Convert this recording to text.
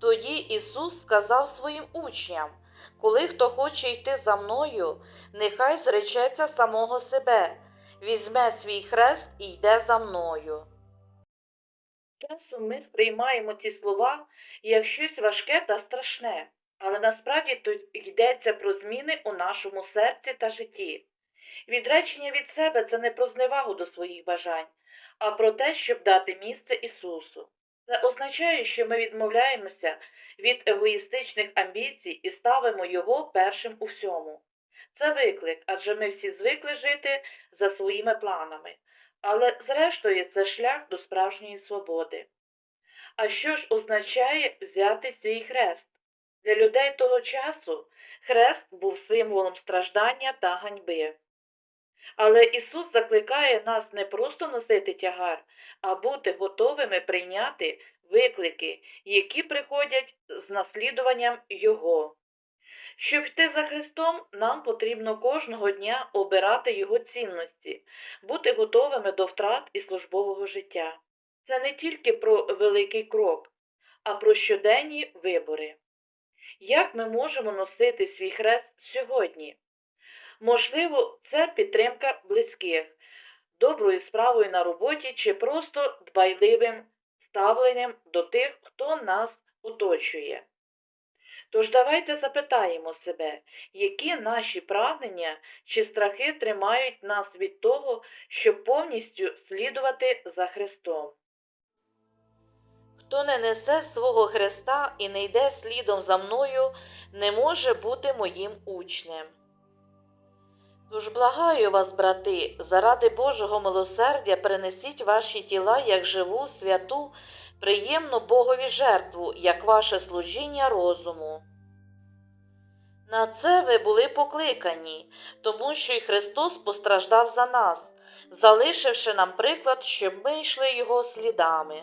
Тоді Ісус сказав своїм учням, коли хто хоче йти за мною, нехай зречеться самого себе, візьме свій хрест і йде за мною. Часом ми сприймаємо ці слова як щось важке та страшне, але насправді тут йдеться про зміни у нашому серці та житті. Відречення від себе це не про зневагу до своїх бажань, а про те, щоб дати місце Ісусу. Це означає, що ми відмовляємося від егоїстичних амбіцій і ставимо Його першим у всьому. Це виклик, адже ми всі звикли жити за своїми планами. Але, зрештою, це шлях до справжньої свободи. А що ж означає взяти свій хрест? Для людей того часу хрест був символом страждання та ганьби. Але Ісус закликає нас не просто носити тягар, а бути готовими прийняти виклики, які приходять з наслідуванням Його. Щоб йти за Христом, нам потрібно кожного дня обирати Його цінності, бути готовими до втрат і службового життя. Це не тільки про великий крок, а про щоденні вибори. Як ми можемо носити свій хрест сьогодні? Можливо, це підтримка близьких, доброю справою на роботі чи просто дбайливим ставленням до тих, хто нас оточує. Тож давайте запитаємо себе, які наші прагнення чи страхи тримають нас від того, щоб повністю слідувати за Христом. Хто не несе свого Христа і не йде слідом за мною, не може бути моїм учнем. Тож благаю вас, брати, заради Божого милосердя принесіть ваші тіла як живу, святу, приємну Богові жертву, як ваше служіння розуму. На це ви були покликані, тому що і Христос постраждав за нас, залишивши нам приклад, щоб ми йшли Його слідами.